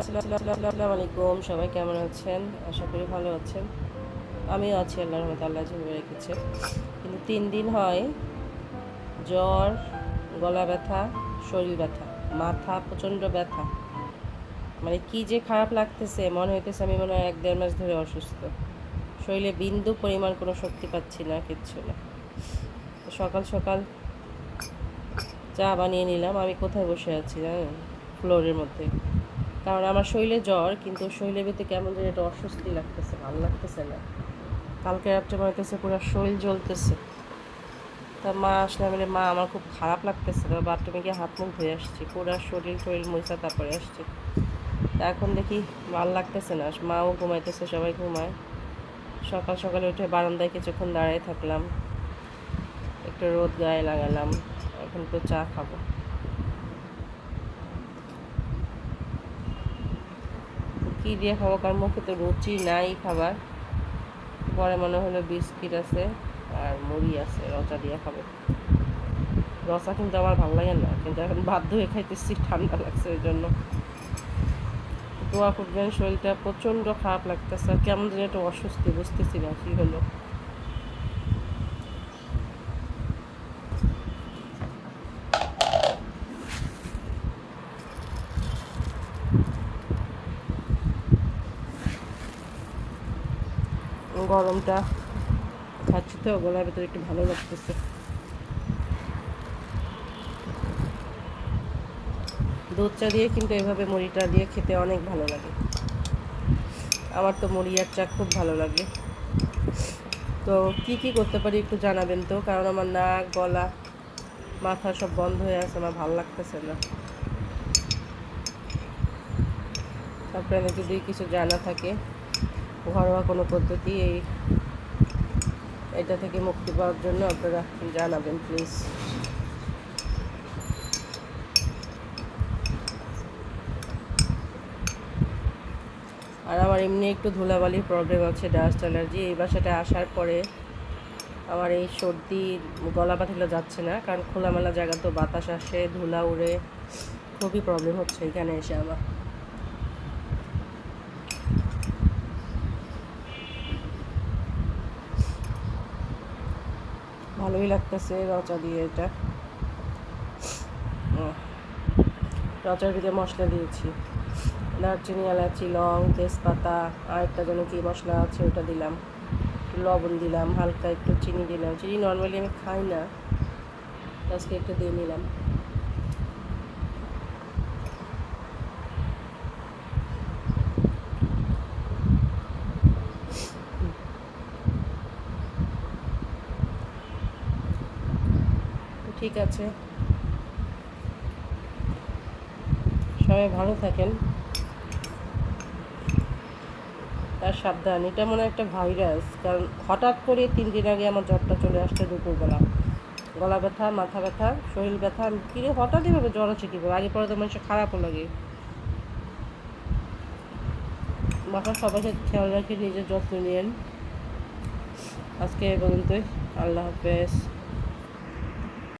আসসালামু আলাইকুম, সবাই কেমন আছেন? আশা করি ভালো আছেন। আমিও আছি আল্লাহ রহমত, আল্লাহ যেভাবে রেখেছে। কিন্তু তিন দিন হয়, জ্বর, গলা ব্যথা, শরীর ব্যথা, মাথা প্রচণ্ড ব্যথা। মানে কি যে খারাপ লাগতেছে, মনে হইতেছে আমি মনে হয় এক দেড় মাস ধরে অসুস্থ। শরীরে বিন্দু পরিমাণ কোনো শক্তি পাচ্ছি না, কিচ্ছু না। সকাল সকাল চা বানিয়ে নিলাম, আমি কোথায় বসে আছি, জানেন? ফ্লোরের মধ্যে। কারণ আমার শরীরে জ্বর, কিন্তু শরীরের ভিতরে কেমন যেন একটা অস্বস্তি লাগতেছে, ভালো লাগতেছে না। কালকে রাত্রে মনে হইতেছে পুরো শরীর জ্বলতেছে। তা মা আসলে বলে, মা, আমার খুব খারাপ লাগতেছে বাথরুমে গিয়ে হাত মুখ ধুয়ে আসছি। পুরো শরীর শরীর মইসা তারপরে আসছি। তা এখন দেখি ভালো লাগতেছে না মাও ঘুমাইতেছে, সবাই ঘুমায়। সকাল সকালে উঠে বারান্দায় কিছুক্ষণ দাঁড়িয়ে থাকলাম। একটু রোদ গায়ে লাগালাম, এখন তো চা খাব। কি দিয়ে খাব? কারণ মুখে তো রুচি নাই খাবার। পরে মনে হলো বিস্কিট আছে আর মুড়ি আছে রচা দিয়ে খাব। রসা কিন্তু আমার ভালো লাগে না, কিন্তু এখন বাধ্য হয়ে খাইতেছি, ঠান্ডা লাগছে ওই জন্য। দোয়া করবেন শরীরটা প্রচণ্ড খারাপ লাগতেছে, আর কেমন যেন একটু অস্বস্তি, বুঝতেছি না কী হলো। গরমটা খাচ্ছি তো, গলার ভেতরে একটু ভালো লাগতেছে। দুধ চা দিয়ে কিন্তু এভাবে মুড়িটা দিয়ে খেতে অনেক ভালো লাগে। আমার তো মুড়ি আর চা খুব ভালো লাগে। তো কি কি করতে পারি একটু জানাবেন তো? কারণ আমার নাক, গলা, মাথা সব বন্ধ হয়ে আছে, আমার ভালো লাগতেছে না। তারপরে যদি কিছু জানা থাকে। ঘরোয়া কোনো পদ্ধতি এই এটা থেকে মুক্তি পাওয়ার জন্য আপনারা জানাবেন প্লিজ আর আমার এমনি একটু ধুলাবালির প্রবলেম আছে ডাস্ট অ্যালার্জি এই বাসাটা আসার পরে আমার এই সর্দি গলা ব্যথাগুলো যাচ্ছে না, কারণ খোলামেলা জায়গা তো বাতাস আসে, ধুলা উড়ে, খুবই প্রবলেম হচ্ছে এখানে এসে আমার। ভালোই লাগতেছে রচা দিয়ে এটা। রচার ভিতরে মশলা দিয়েছি। দারচিনি, এলাচি, লং, তেজপাতা, আরেকটা যেন কি মশলা আছে ওটা দিলাম। একটু লবণ দিলাম, হালকা একটু চিনি দিলাম। চিনি নর্মালি আমি খাই না। আজকে একটু দিয়ে নিলাম। ঠিক আছে। সবাই ভালো থাকেন। আর সাবধান, এটা মনে একটা ভাইরাস, কারণ হঠাৎ করে তিন দিন আগে আমার জ্বরটা চলে আসছে দুপুরবেলা। গলা ব্যথা, মাথা ব্যথা, শরীর ব্যথা কিরে হঠাৎই ভাবে জ্বর আছে কীভাবে? আগে পরে তো মানুষের খারাপও লাগে। বাসার সবাইকে খেয়াল রাখে, নিজের যত্ন নিয়েন। আজকে এ পর্যন্তই। আল্লাহ হাফেজ।